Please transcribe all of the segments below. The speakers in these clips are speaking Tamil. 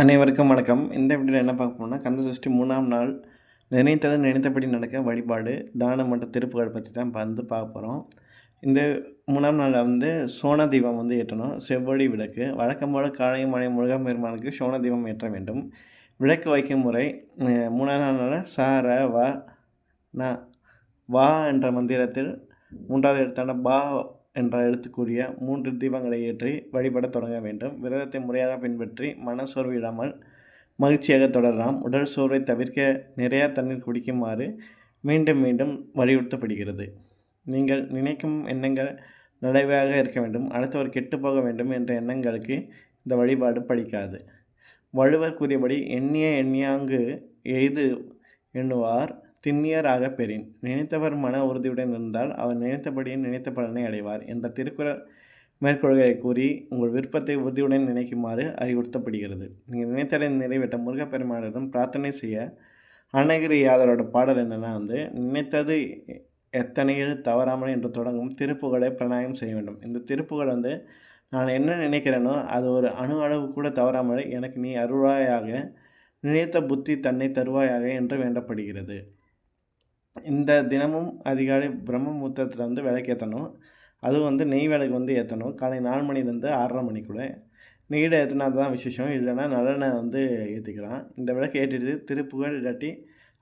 அனைவருக்கும் வணக்கம். இந்த வீடியோவில் என்ன பார்க்க போனால் கந்த சஷ்டி மூணாம் நாள் நினைத்தது நினைத்தபடி நடக்க வழிபாடு தானம் மற்றும் திருப்புகள் பற்றி தான் வந்து பார்க்க போகிறோம் இந்த மூணாம் நாளில் வந்து சோன தீபம் வந்து ஏற்றணும். செவ்வொழி விளக்கு வழக்கம் போல் காலை மழை முருகன் பெருமானுக்கு சோன தீபம் ஏற்ற வேண்டும். விளக்கு வைக்கும் முறை மூணாம் நாள் சார வ ந வா என்ற மந்திரத்தில் மூன்றாவது எழுத்தான பா என்ற எழுத்துக்குரிய மூன்று தீபங்களை ஏற்றி வழிபட தொடங்க வேண்டும். விரதத்தை முறையாக பின்பற்றி மனசோர்வு இடாமல் மகிழ்ச்சியாக தொடரலாம். உடல் சோர்வை தவிர்க்க நிறையா தண்ணீர் குடிக்குமாறு மீண்டும் மீண்டும் வலியுறுத்தப்படுகிறது. நீங்கள் நினைக்கும் எண்ணங்கள் நடைவாக இருக்க வேண்டும். அடுத்தவர் கெட்டு போக வேண்டும் என்ற எண்ணங்களுக்கு இந்த வழிபாடு படிக்காது. வள்ளுவர் கூறியபடி எண்ணிய எண்ணியாங்கு எய்து எண்ணுவார். திண்ணியராக பெறின். நினைத்தவர் மன உறுதியுடன் இருந்தால் அவர் நினைத்தபடியே நினைத்த பலனை அடைவார் என்ற திருக்குறள் மேற்கொள்களை கூறி உங்கள் விருப்பத்தை உறுதியுடன் நினைக்குமாறு அறிவுறுத்தப்படுகிறது. நீங்கள் நினைத்ததை நிறைவேற்ற முருகப்பெருமானிடம் பிரார்த்தனை செய்ய அருணகிரி யாதரோட பாடல் என்னென்னா வந்து நினைத்தது எத்தனையில் தவறாமல் என்று தொடங்கும் திருப்புகளை பிரணாயம் செய்ய வேண்டும். இந்த திருப்புகள் வந்து நான் என்ன நினைக்கிறேனோ அது ஒரு அணு அளவு கூட தவறாமல் எனக்கு நீ அருளாயாக நினைத்த புத்தி தன்னை தருவாயாக என்று வேண்டப்படுகிறது. இந்த தினமும் அதிகாலை பிரம்ம முகூர்த்தத்தில் வந்து விளக்கேற்றணும் அதுவும் வந்து நெய் விளக்கு வந்து ஏற்றணும் காலை நாலு மணிலேருந்து ஆறரை மணிக்குள்ளே. நெய்யில் ஏற்றினா தான் விசேஷம். இல்லைன்னா நல்லெண்ணெய் வந்து ஏற்றிக்கலாம் இந்த விளக்கு ஏற்றிட்டு திருப்புகழ் இல்லாட்டி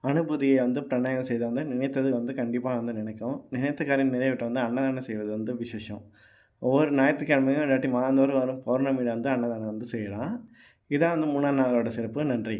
அனுபூதியை வந்து பிரணாயம் செய்த வந்து நினைத்தது வந்து கண்டிப்பாக வந்து நினைக்கும். நினைத்த காரியம் நிறைவேற்ற வந்து அன்னதானம் செய்வது வந்து விசேஷம். ஒவ்வொரு ஞாயிற்றுக்கிழமையும் இல்லாட்டி மாதந்தோறும் வரும் பௌர்ணமியில் வந்து அன்னதானம் வந்து செய்யலாம். இதான் வந்து மூணாம் நாளோட சிறப்பு. நன்றி.